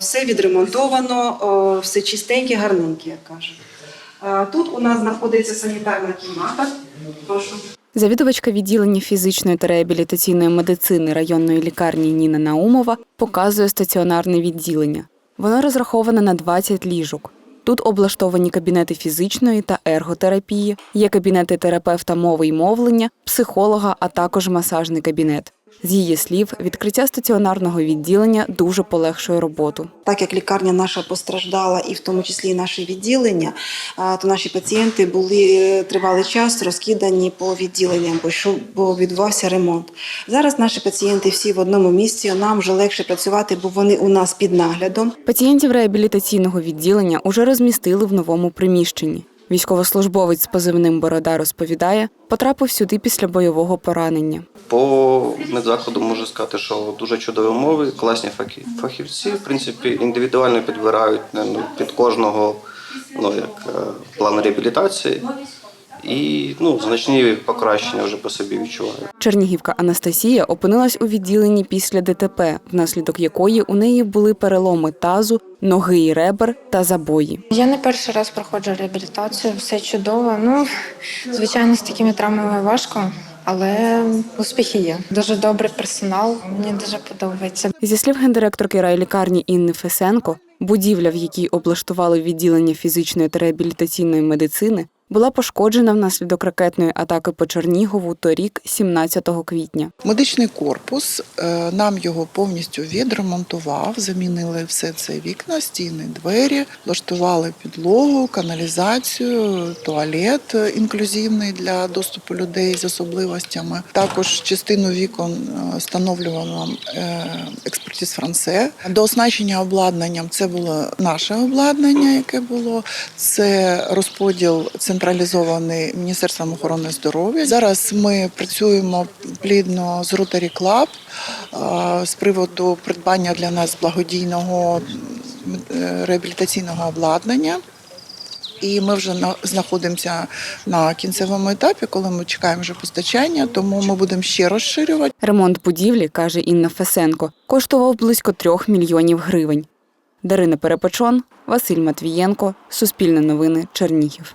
Все відремонтовано, все чистеньке, гарненьке, як кажуть. Тут у нас знаходиться санітарна кімната. Прошу. Завідувачка відділення фізичної та реабілітаційної медицини районної лікарні Ніна Наумова показує стаціонарне відділення. Воно розраховане на 20 ліжок. Тут облаштовані кабінети фізичної та ерготерапії, є кабінети терапевта мови й мовлення, психолога, а також масажний кабінет. З її слів, відкриття стаціонарного відділення дуже полегшує роботу. Так як лікарня наша постраждала, і в тому числі і наше відділення, то наші пацієнти були е, тривалий час розкидані по відділенням, бо що бо відбувався ремонт. Зараз наші пацієнти всі в одному місці. Нам вже легше працювати, бо вони у нас під наглядом. Пацієнтів реабілітаційного відділення уже розмістили в новому приміщенні. Військовослужбовець з позивним Борода розповідає, потрапив сюди після бойового поранення. По медзаходу можу сказати, що дуже чудові умови, класні фахівці, в принципі, індивідуально підбирають під кожного ну, як, е, план реабілітації. І ну, значні покращення вже по собі відчуваю. Чернігівка Анастасія опинилась у відділенні після ДТП, внаслідок якої у неї були переломи тазу, ноги і ребер та забої. Я не перший раз проходжу реабілітацію, все чудово. Ну, звичайно, з такими травмами важко, але успіхи є. Дуже добрий персонал, мені дуже подобається. Зі слів гендиректорки райлікарні Інни Фесенко, будівля, в якій облаштували відділення фізичної та реабілітаційної медицини, була пошкоджена внаслідок ракетної атаки по Чернігову торік, 17 квітня. Медичний корпус е, нам його повністю відремонтував, замінили все це вікна, стіни, двері, влаштували підлогу, каналізацію, туалет е, інклюзивний для доступу людей з особливостями. Також частину вікон е, встановлювала е, експертиз Франце. До оснащення обладнанням це було наше обладнання, яке було. Це розподіл централізований Міністерством охорони здоров'я. Зараз ми працюємо плідно з Rotary Club з приводу придбання для нас благодійного е, реабілітаційного обладнання. І ми вже знаходимося на кінцевому етапі, коли ми чекаємо вже постачання, тому ми будемо ще розширювати. Ремонт будівлі, каже Інна Фесенко, коштував близько трьох мільйонів гривень. Дарина Перепечон, Василь Матвієнко, Суспільне новини, Чернігів.